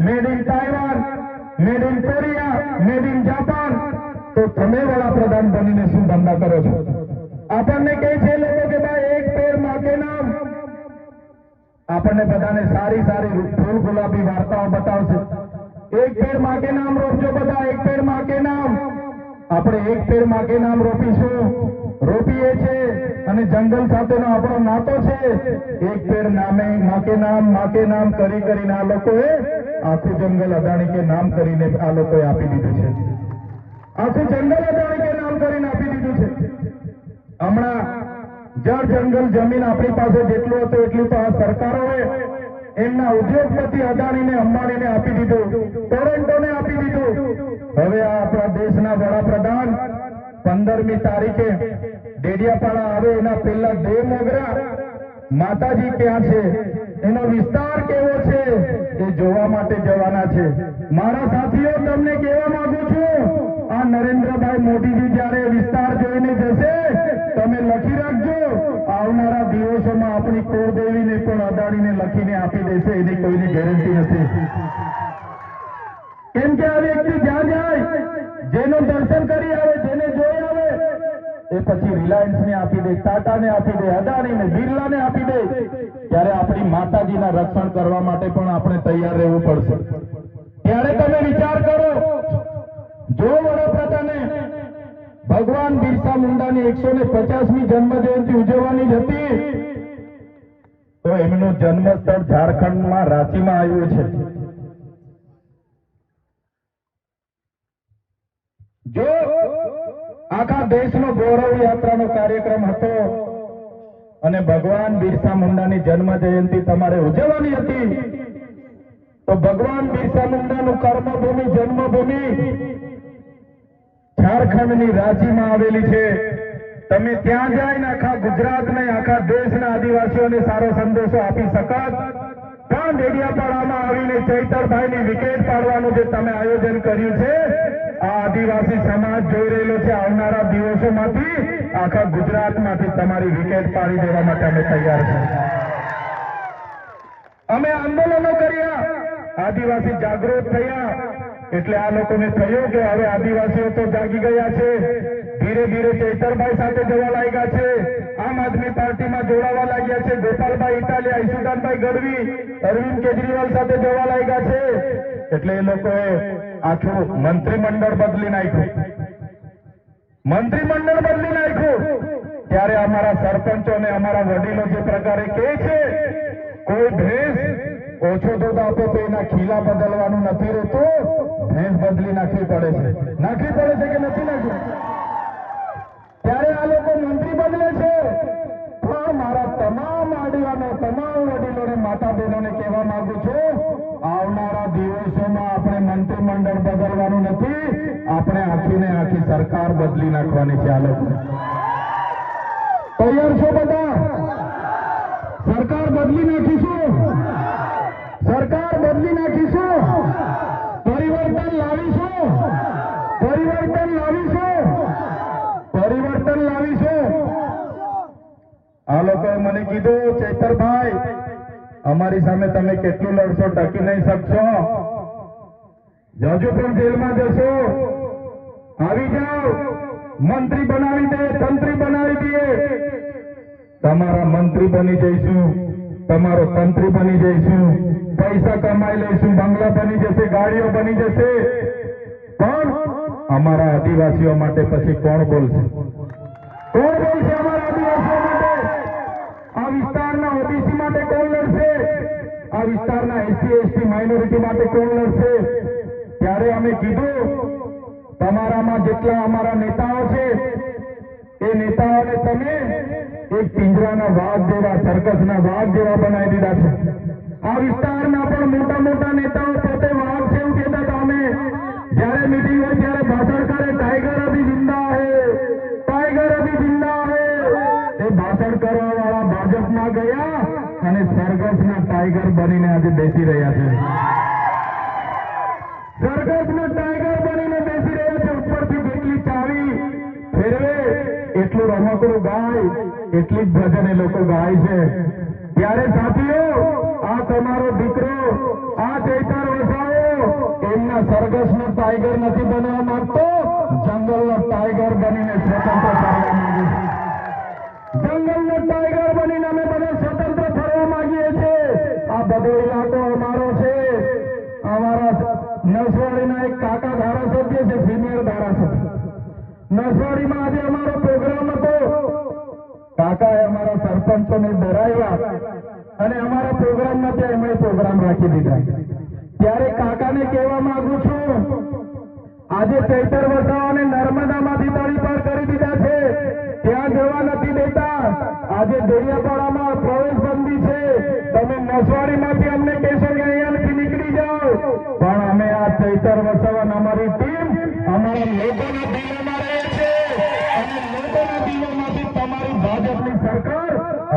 Made in Taiwan made in Korea made in Japan તો તમે વડાપ્રધાન બનીને શું ધંધા કરો છો? આપણને કહે છે લોકો કે ભાઈ, એક પેરમાં નામ. આપણને બધાને સારી સારી ફૂલ ગુલાબી વાર્તાઓ બતાવશે. એક પેર માકે નામ રોપજો બધા, એક પેર માકે નામ. આપણે એક પેર માકે નામ રોપીશું. રોપીએ છે અને જંગલ સાથેનો આપણો નાતો છે. એક પેડ નામે માકે નામ માકે નામ કરી કરીને આ લોકોએ આખું જંગલ અદાણી કે નામ કરીને આ લોકોએ આપી દીધું છે. આખું જંગલ અદાણી કે નામ કરીને આપી દીધું છે. હમણાં જળ જંગલ જમીન આપણી પાસે જેટલું હતું એટલું તો આ સરકારોએ એમના ઉદ્યોગપતિ અદાણીને અંબાણીને આપી દીધું, ટોરેન્ટોને આપી દીધું. હવે આ આપણા દેશના વડાપ્રધાન પંદરમી તારીખે ડેડિયાપાડા આવે, એના પહેલા દેવ મોગરા માતાજી ક્યાં છે. એનો વિસ્તાર કેવો છે એ જોવા માટે જવાના છે. મારા સાથીઓ, તમને કહેવા માંગુ છું, આ નરેન્દ્રભાઈ મોદીજી જ્યારે વિસ્તાર જોઈને જશે, તમે લખી રાખજો. આવનારા દિવસોમાં આપણી કુળદેવીને પણ અદાણીને લખીને આપી દેશે, એની કોઈની ગેરંટી નથી. કેમ કે આ વ્યક્તિ જ્યાં જાય, જેનું દર્શન કરી આવે, જેને એ પછી રિલાયન્સ ને આપી દે ટાટા ને આપી દે અદાણી ને બિરલા ને આપી દે, ત્યારે આપણી માતાજીના રક્ષણ કરવા માટે પણ આપણે તૈયાર રહેવું પડશે. ત્યારે તમે વિચાર કરો, જો વડાપ્રધાને ભગવાન બિરસા મુંડાની એકસો ને પચાસમી જન્મ જયંતિ ઉજવવાની જ હતી, તો એમનું જન્મસ્થળ ઝારખંડમાં રાંચીમાં આવ્યું છે જો આખા દેશનો ગૌરવ યાત્રાનો કાર્યક્રમ હતો. અને ભગવાન બિરસા મુંડાની જન્મ જયંતિ તમારે ઉજવવાની હતી. તો ભગવાન બિરસા મુંડાનું કર્મભૂમિ, જન્મભૂમિ ઝારખંડની રાંચીમાં આવેલી છે. તમે ત્યાં જઈને આખા ગુજરાતને, આખા દેશના આદિવાસીઓને સારો સંદેશો આપી શકત. પણ ડેડિયાપાડામાં આવીને ચૈતરભાઈની વિકેટ પાડવાનું જે તમે આયોજન કર્યું છે, આ આદિવાસી સમાજ જોઈ રહેલો છે આવનારા દિવસોમાંથી આખા ગુજરાતમાંથી તમારી વિકેટ પાડી દેવા માટે અમે તૈયાર છીએ. અમે આંદોલનો કર્યા, આદિવાસી જાગૃત થયા, એટલે આ લોકોને થયું કે હવે આદિવાસીઓ તો જાગી ગયા છે, ધીરે ધીરે ચૈતરભાઈ સાથે જવા લાગ્યા છે. આમ આદમી પાર્ટીમાં જોડાવા લાગ્યા છે. ગોપાલભાઈ ઇટાલિયા ઈશુદાનભાઈ ગઢવી, અરવિંદ કેજરીવાલ સાથે જોવા લાગ્યા છે. એટલે એ લોકોએ આખું મંત્રીમંડળ બદલી નાખ્યું. મંત્રીમંડળ બદલી નાખ્યું. ત્યારે અમારા સરપંચો ને અમારા વડીલો જે પ્રકારે કહે છે, કોઈ ભેંસ ઓછો દૂધ આપે તો એના ખીલા બદલવાનું નથી રહેતું. ભેંસ બદલી નાખવી પડે છે. નાખવી પડે છે કે નથી નાખવી? ત્યારે આ લોકો મંત્રી બદલે છે. પણ મારા તમામ આડીઓને તમામ વડીલોને માતા બહેનોને કહેવા માંગુ છું, આવનારા દિવસોમાં આપણે મંત્રીમંડળ બદલવાનું નથી, આપણે આખીને આખી સરકાર બદલી નાખવાની છે આ લોકો. તૈયાર છો બધા? સરકાર બદલી નાખીશું? સરકાર બદલી નાખીશું? પરિવર્તન લાવીશું પરિવર્તન લાવીશું પરિવર્તન લાવીશું આ લોકોએ મને કીધું, ચૈતરભાઈ, અમારી સામે તમે કેટલું લડશો, ટકી નહીં શકશો. હજુ પણ જેલમાં જશો, આવી જાઓ, મંત્રી બનાવી દે, તંત્રી બનાવી દે. તમારા મંત્રી બની જઈશું, તમારો તંત્રી બની જઈશું. પૈસા કમાઈ લઈશું, બંગલા બની જશે, ગાડીઓ બની જશે. પણ અમારા આદિવાસીઓ માટે પછી કોણ બોલશે? કોણ બોલશે? આ વિસ્તારના ઓબીસી માટે કોણ લડશે? આ વિસ્તારના એસસી, એસટી, માઇનોરિટી માટે કોણ લડશે? ત્યારે અમે કીધું, તમારામાં જેટલા અમારા નેતાઓ છે, એ નેતાઓને તમે એક પિંજરાના વાઘ જેવા, સર્કસના વાઘ જેવા બનાવી દીધા છે. આ વિસ્તારના પણ મોટા મોટા નેતાઓ અને સરઘસના ટાઈગર બનીને આજે બેસી રહ્યા છે. સરઘસના ટાઈગર બનીને બેસી રહ્યા છે. ઉપરથી જેટલી ચાવી ફેરવે, એટલું રમકડું ગાય, એટલી જ ભજન એ લોકો ગાય છે. ત્યારે સાથીઓ, આ તમારો દીકરો, આ ચૈતર એમના દેશમાં સરઘસનો ટાઈગર નથી બનવા માંગતો. જંગલનો ટાઈગર બનીને સ્વતંત્ર કરવા માંગુ છું જંગલનો ટાઈગર બનીને અમે બધા સ્વતંત્ર ફરવા માંગીએ કાકા ધારાસભ્ય છે સિનિયર ધારાસભ્ય નસવાડીમાં આજે અમારો પ્રોગ્રામ અને અમારા પ્રોગ્રામમાં ત્યાં કરી દીધા છે ત્યાં જવા નથી દેતા આજે દરિયાપાડામાં પ્રવેશ બંધી છે તમે નસવાડીમાંથી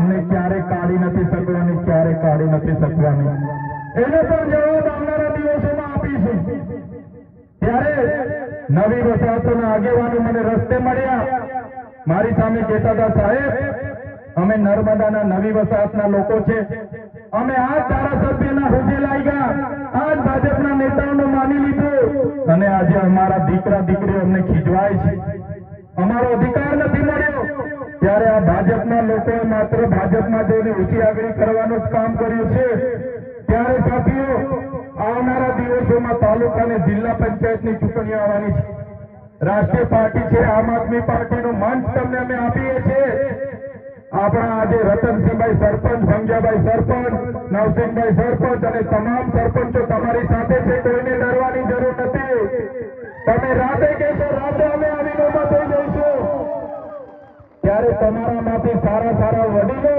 અમને ક્યારે કાઢી નથી શકવાની, ક્યારે કાઢી નથી શકવાની? એનો પણ જવાબ આવનારા દિવસોમાં આપીશું. ત્યારે નવી વસાહતોના આગેવાનો મને રસ્તે મળ્યા. મારી સામે કહેતા હતા, સાહેબ, અમે નર્મદાના નવી વસાહતના લોકો છે. અમે આ ધારાસભ્યના હુજે લાગ્યા આ જ ભાજપના નેતાઓને માની લીધું. અને આજે અમારા દીકરા દીકરીઓ અમને ખીજવાય છે. અમારો અધિકાર નથી મળ્યો. ત્યારે આ ભાજપના લોકોએ માત્ર ભાજપમાં જઈને ઊંચી આગળ કરવાનું કામ કર્યું છે. ત્યારે સાથીઓ, આવનારા દિવસોમાં તાલુકા અને જિલ્લા પંચાયતની ચૂંટણી આવવાની છે. રાષ્ટ્રીય પાર્ટી છે, આમ આદમી પાર્ટીનું મંચ તમને અમે આપીએ છીએ. આપણા આજે રતનસિંહભાઈ સરપંચ, ભંગ્યાભાઈ સરપંચ, નવસિંહભાઈ સરપંચ અને તમામ સરપંચો તમારી સાથે છે. કોઈને તમારામાંથી સારા સારા વડીલો,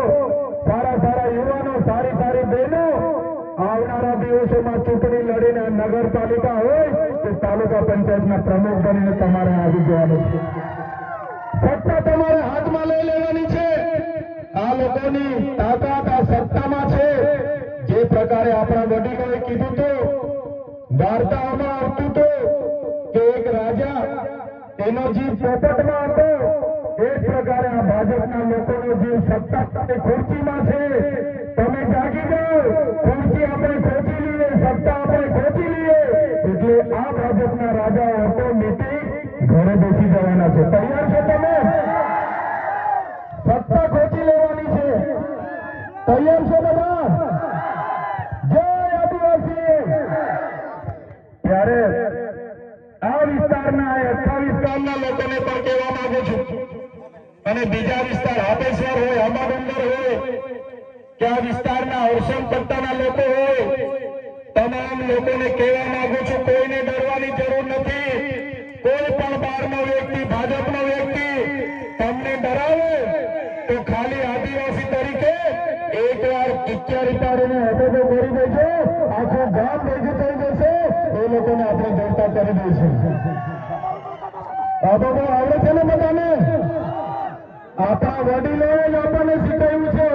સારા સારા યુવાનો, સારી સારી બહેનો, આવનારા દિવસોમાં ચૂંટણી લડીને નગરપાલિકા હોય કે તાલુકા પંચાયતના પ્રમુખ બનીને તમારે આવી જવાનું છે. સત્તા તમારે હાથમાં લઈ લેવાની છે. આ લોકોની તાકાત આ સત્તામાં છે. જે પ્રકારે આપણા વડીલોએ કીધું તો, વાર્તાઓમાં આવતું તો, કે એક રાજા એનો જીવ પોપટમાં હતો. લોકોનો જીવ સત્તા ખુરશીમાં છે. તમે જાગી જાઓ. ખુરશી આપણે ખોચી લઈએ, સત્તા આપણે ખોચી લઈએ. એટલે આ ભાજપના રાજા ઓટોમેટિક ઘરે બેસી જવાના છે. તૈયાર છો તમે? સત્તા ખોચી લેવાની છે. તૈયાર છો બધા? જય આદિવાસી. ત્યારે આ વિસ્તારના અઠાવીસ ગામના લોકોને પણ કહેવા માંગુ છું. અને બીજા વિસ્તાર હાપેશ્વર હોય અંબાડુંગર હોય, કે આ વિસ્તારના હર્ષમ પટ્ટાના લોકો હોય, તમામ લોકોને કહેવા માંગુ છું, કોઈને ડરવાની જરૂર નથી. કોઈ પણ બહારનો વ્યક્તિ, ભાજપનો વ્યક્તિ તમને ડરાવે, તો ખાલી આદિવાસી તરીકે એકવાર કિચ્ચારી પાડીને હટો કરી દેજો, આખું ગામ ભેગું થઈ જશે, એ લોકોને આપણે દોડતા કરી દઈશું. બહુ આવડે છે ને બધાને? આપણા વડીલોએ આપણને શીખવ્યું છે.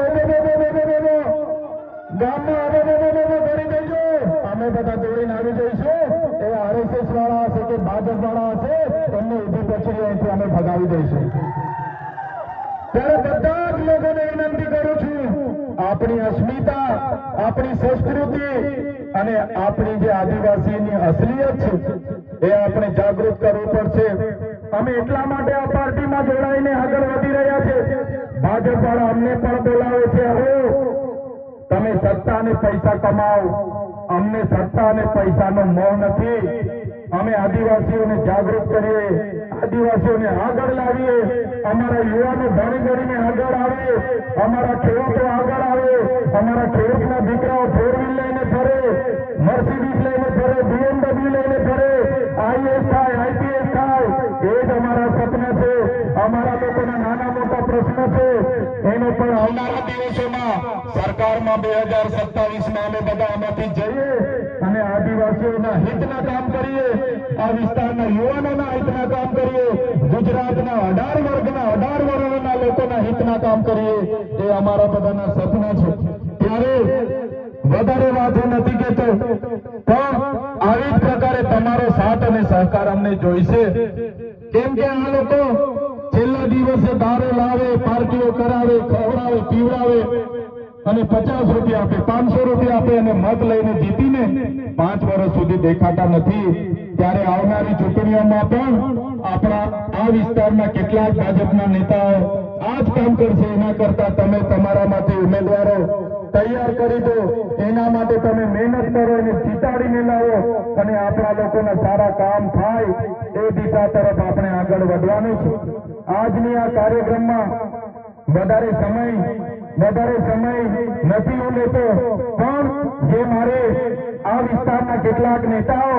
ત્યારે બધા જ લોકોને વિનંતી કરું છું, આપણી અસ્મિતા, આપણી સંસ્કૃતિ અને આપણી જે આદિવાસીની અસલિયત છે, એ આપણે જાગૃત કરવું પડશે. અમે એટલા માટે આ પાર્ટીમાં જોડાઈને આગળ વધી રહ્યા છે? ભાજપ વાળા અમને પણ બોલાવે છે હવે તમે સત્તા અને પૈસા કમાઓ. અમને સત્તા અને પૈસાનો મોહ નથી. અમે આદિવાસીઓને જાગૃત કરીએ. આદિવાસીઓને આગળ લાવીએ. અમારા યુવાનો ભણી ભણીને આગળ આવે. અમારા ખેડૂતો આગળ આવે. અમારા ખેડૂતના દીકરાઓ ફોર વ્હીલ લઈને ફરે. મર્સિડીઝ લઈને ફરે. બીએમડબલ્યુ લઈને ફરે. અમારા લોકોના નાના મોટા પ્રશ્નો છે, એને પણ આવનારા દિવસોમાં સરકારમાં બે હજાર સત્તાવીસમાં અમે બધા આમાંથી જઈએ અને આદિવાસીઓના હિતના કામ કરીએ, આ વિસ્તારના યુવાનોના હિતના કામ કરીએ, ગુજરાતના અઢાર વર્ગના અઢાર વર્ગના લોકોના હિતના કામ કરીએ, એ અમારા બધાના સપના છે. ત્યારે વધારે વાત નથી કેતો પણ આવી જ પ્રકારે તમારો સાથ અને સહકાર અમને જોઈશે. કેમ કે આ લોકો દિવસે દારૂ લાવે, પાર્ટીઓ કરાવે, ખવડાવે, પીવડાવે અને પચાસ રૂપિયા આપે, પાંચસો રૂપિયા આપે અને મત લઈને જીતીને પાંચ વર્ષ સુધી દેખાતા નથી. ત્યારે આવનારી ચૂંટણીઓમાં પણ આપણા આ વિસ્તારના કેટલાક ભાજપના નેતાઓ આ જ કામ કરશે. એના કરતા તમે તમારામાંથી ઉમેદવારો તૈયાર કરી દો. એના માટે તમે મહેનત કરો એને જીતાડીને લાવો અને આપણા લોકોના સારા કામ થાય એ દિશા તરફ આપણે આગળ વધવાનું છે. આજની આ કાર્યક્રમમાં વધારે સમય વધારે સમય નથી હું લેતો પણ જે મારે આ વિસ્તારના કેટલાક નેતાઓ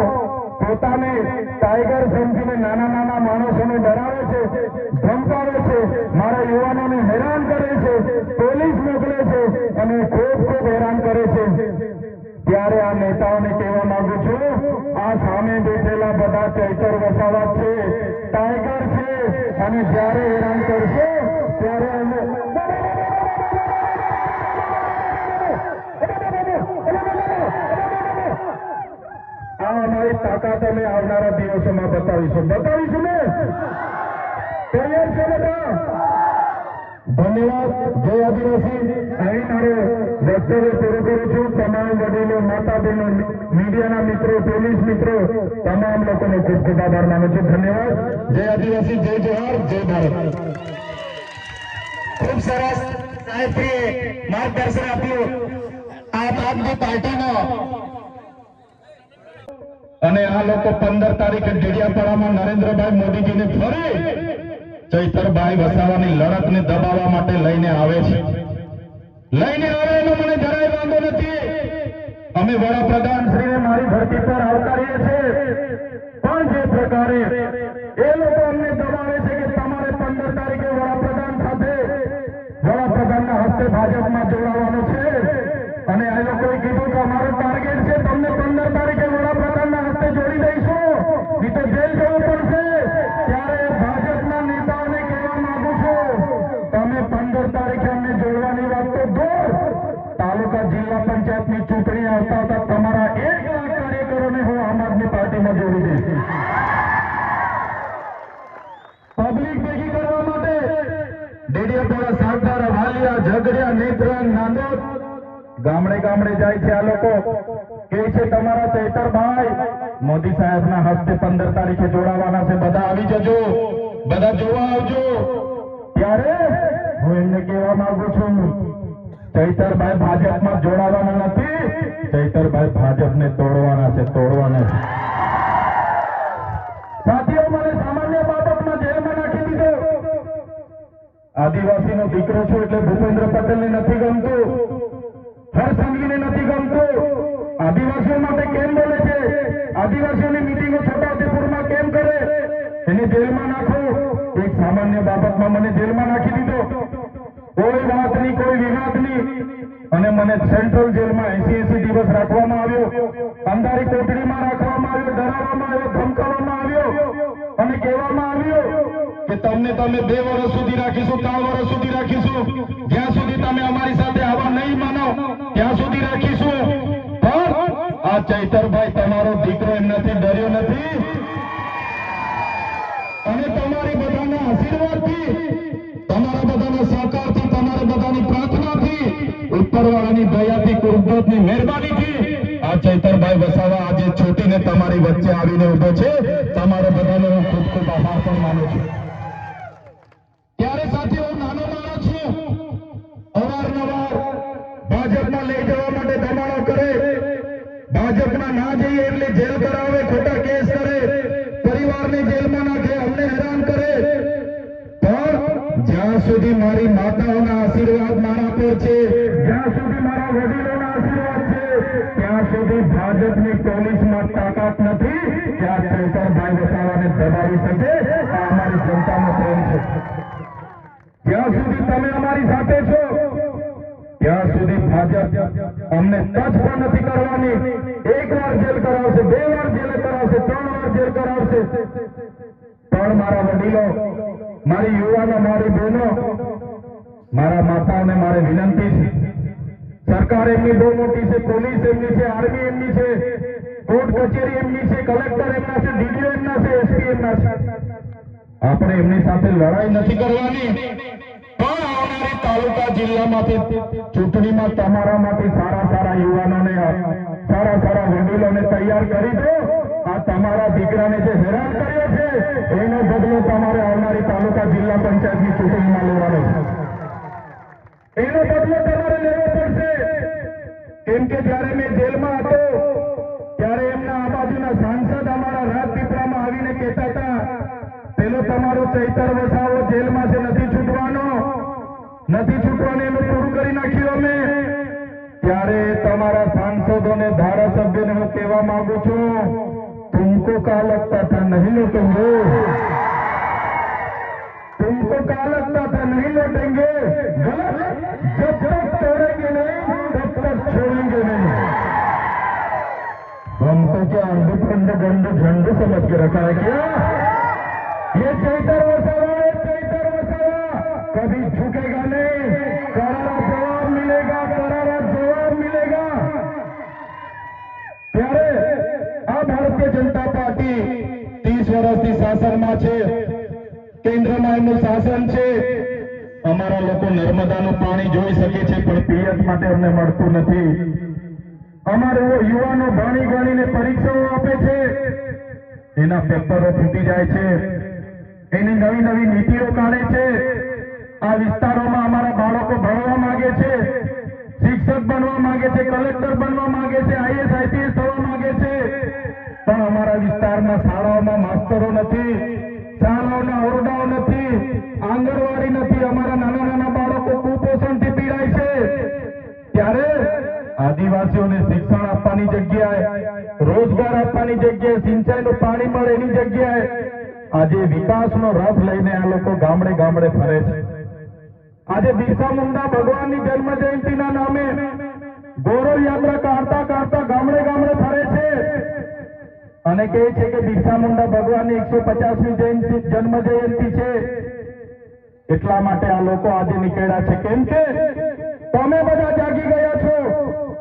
પોતાને ટાઈગર સમજીને નાના નાના માણસોને ડરાવે છે, ધમકાવે છે, મારા યુવાનોને હેરાન કરે છે, પોલીસ મોકલે છે અને ખૂબ ખૂબ હેરાન કરે છે. ત્યારે આ નેતાઓને કહેવા માંગુ છું, આ સામે બેઠેલા બધા ચૈતર વસાવા છે અને જ્યારે હેરાન કરશે, ત્યારે અમે આ અમારી તાકાત અમે આવનારા દિવસોમાં બતાવીશું. બતાવીશું ને? તૈયાર છે બધા? ધન્યવાદ. જય આદિવાસી. અહીં મારે વક્તવ્ય પૂરું કરું છું. તમામ વડીલો માતા બહેનો મીડિયાના મિત્રો, પોલીસ મિત્રો, તમામ લોકોને ખૂબ ખૂબ આભાર માનું છું. ધન્યવાદ. જય આદિવાસી, જય જોહાર, જય ભારત. ખૂબ સરસ. સાહેબશ્રીએ માર્ગદર્શન આપ્યું. આમ આદમી પાર્ટીનો. અને આ લોકો પંદર તારીખે ડેડિયાપાડામાં નરેન્દ્રભાઈ મોદીજીને ફરી ચૈતરભાઈ વસાવાની લડતને દબાવવા માટે લઈને આવે છે. લઈને આવે મને જરાય વાંધો નથી. અમે વડાપ્રધાન શ્રીને મારી ધરતી પર આવકારીએ છીએ. પણ જે પ્રકારે એ લોકો અમને દબાવે છે કે તમારે પંદર તારીખે વડાપ્રધાન સાથે વડાપ્રધાનના હસ્તે ભાજપમાં જોડાવાનું છે. સાગધારા વાલિયા ઝઘડિયા નેત્રંગ નાંદોદ. ગામડે ગામડે જાય છે આ લોકો. કે છે તમારા ચેતરભાઈ, મોદી સાહેબના હસ્તે પંદર તારીખે જોડાવાના છે. બધા આવી જજો. બધા જોવા આવજો. ત્યારે હું એમને કહેવા માંગુ છું, ચૈતરભાઈ ભાજપમાં જોડાવાના નથી. ચૈતરભાઈ ભાજપને તોડવાના છે તોડવાના છે. આદિવાસીનો દીકરો છું એટલે ભૂપેન્દ્ર પટેલને નથી ગમતું. હરસંઘવીને નથી ગમતું. આદિવાસીઓ માટે કેમ બોલે છે? આદિવાસીઓની મિટિંગો છોટાઉદેપુરમાં કેમ કરે? એને જેલમાં નાખો. એક સામાન્ય બાબતમાં મને જેલમાં નાખી દીધો. કોઈ વાત નહીં, કોઈ વિવાદ નહીં. અને મને સેન્ટ્રલ જેલમાં એસી એસી દિવસ રાખવામાં આવ્યો. અંધારી કોટડીમાં રાખવામાં આવ્યો, ડરાવવામાં કે તમને તમે બે વર્ષ સુધી રાખીશું, ત્રણ વર્ષ સુધી રાખીશું. જ્યાં સુધી તમે અમારી સાથે આવા નહીં માનો, ત્યાં સુધી રાખીશું. પણ આ ચૈતરભાઈ તમારો દીકરો એમનાથી ડર્યો નથી. અને તમારી બધાના આશીર્વાદથી, તમારા બધાના સહકારથી, તમારા બધાની પ્રાર્થનાથી, ઉપરવાળાની દયાથી, કુદરતની મહેરબાનીથી આ ચૈતરભાઈ વસાવા આજે છૂટીને તમારી વચ્ચે આવીને ઊભો છે. તમારા બધાનો હું ખૂબ ખૂબ આભાર પણ માનું છું. જેલ કરાવે, ખોટા કેસ કરે, પરિવારને જેલમાં નાખે અમને હેરાન કરે. પણ જ્યાં સુધી મારી માતાઓના આશીર્વાદ મારા પર છે, જ્યાં સુધી મારા વડીલોના આશીર્વાદ છે, ત્યાં સુધી ભાજપની પોલીસમાં તાકાત નથી ત્યાં ચૈતરભાઈ વસાવાને દબાવી શકે, આ અમારી જનતાનો પ્રેમ છે. જ્યાં સુધી તમે અમારી સાથે છો, ત્યાં સુધી ભાજપ અમને ટચ પણ નથી કરવાની એક વાર જેલ કરાવશે બે વાર જેલ કરાવશે ત્રણ વાર જેલ કરાવશે પણ મારા વડીલો, મારી યુવાનો, મારી બહેનો, મારા માતાઓને મારે વિનંતી છે. સરકાર એમની બહુ મોટી છે, પોલીસ એમની છે, આર્મી એમની છે, કોર્ટ કચેરી એમની છે, કલેક્ટર એમના છે, ડીડીઓ એમના છે, એસપી એમના છે. આપણે એમની સાથે લડાઈ નથી કરવાની, પણ આવનારી તાલુકા જિલ્લામાંથી ચૂંટણીમાં તમારા માટે સારા સારા યુવાનોને, સારા સારા વડીલોને તૈયાર કરી દો. તમારા દીકરાને જે હેરાન કર્યો છે, એનો બદલો તમારે આવનારી તાલુકા જિલ્લા પંચાયતની ચૂંટણીમાં લેવાનો છે. એનો બદલો તમારે લેવો પડશે. કેમ કે જ્યારે મેં જેલમાં હતો, ત્યારે એમના આ સાંસદ અમારા રાજપીપળામાં આવીને કહેતા હતા, પેલો તમારો ચૈતર વસાવો જેલમાં છે, નથી છૂટવાનો. નથી છૂટવાનો, એનું પૂરું કરી નાખ્યું અમે. ત્યારે તમારા સાંસદોને ધારાસભ્યને હું કહેવા માંગુ છું तुमको क्या लगता था नहीं लौटेंगे। तुमको क्या लगता था नहीं लौटेंगे। जब तक तोड़ेंगे नहीं, तब तक छोड़ेंगे नहीं। हमको क्या अंधे पंड गंध झंड समझ के रखा है क्या? ये चैतर વર્ષથી શાસનમાં છે. કેન્દ્રમાં એમનું શાસન છે. અમારા લોકો નર્મદાનું પાણી જોઈ શકે છે, પણ પિયત માટે અમને મળતું નથી. અમારે યુવાનો ભણી ગણીને પરીક્ષાઓ આપે છે. એના પેપરો ફૂટી જાય છે. એની નવી નવી નીતિઓ કાઢે છે. આ વિસ્તારોમાં અમારા બાળકો ભણવા માંગે છે. શિક્ષક બનવા માંગે છે, કલેક્ટર બનવા માંગે છે આઈએસ આઈપીએસ વિસ્તારમાં શાળાઓમાં માસ્તરો નથી, શાળાઓના ઓરડાઓ નથી, આંગણવાડી નથી. અમારા નાના નાના બાળકો કુપોષણથી પીડાય છે. ત્યારે આદિવાસીઓને શિક્ષણ આપવાની જગ્યાએ, રોજગાર આપવાની જગ્યાએ, સિંચાઈનું પાણી મળે એની જગ્યાએ આજે વિકાસનો રથ લઈને આ લોકો ગામડે ગામડે ફરે છે. આજે બિરસા મુંડા ભગવાનની જન્મ જયંતિના નામે ગૌરવ યાત્રા કાઢતા કાઢતા ગામડે ગામડે અને કહે છે કે બિરસા મુંડા ભગવાનની એકસો પચાસમી જયંતિ જન્મ જયંતિ છે. એટલા માટે આ લોકો આજે નીકળ્યા છે. કેમ કે તમે બધા જાગી ગયા છો.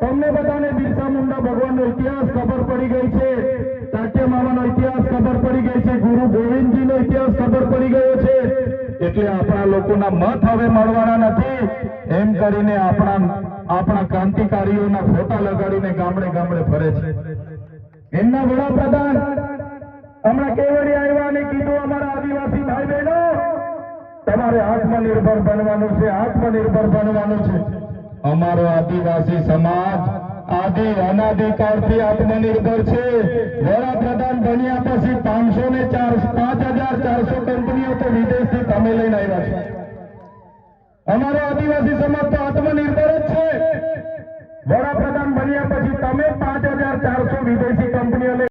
તમને બધાને બિરસા મુંડા ભગવાનનો ઇતિહાસ ખબર પડી ગઈ છે. તાત્ય મામાનો ઇતિહાસ ખબર પડી ગઈ છે. ગુરુ ગોવિંદજીનો ઇતિહાસ ખબર પડી ગયો છે. એટલે આપણા લોકોના મત હવે મળવાના નથી. એમ કરીને આપણા આપણા ક્રાંતિકારીઓના ફોટા લગાડીને ગામડે ગામડે ફરે છે. એમના વડાપ્રધાન, હમણાં કેવડી આવ્યા અને કીધું, અમારા આદિવાસી ભાઈ બહેનો તમારે આત્મનિર્ભર બનવાનું છે, આત્મનિર્ભર બનવાનું છે. અમારો આદિવાસી સમાજ આદિ અનાદિકાળથી આત્મનિર્ભર છે. વડાપ્રધાન બન્યા પછી પાંચસો ને ચાર, પાંચ હજાર ચારસો કંપનીઓ તો વિદેશથી તમે લઈને આવ્યા છે. અમારો આદિવાસી સમાજ તો આત્મનિર્ભર જ છે. વડાપ્રધાન બન્યા પછી તમે પાંચ હજાર ચારસો વિદેશી કંપનીઓ લઈ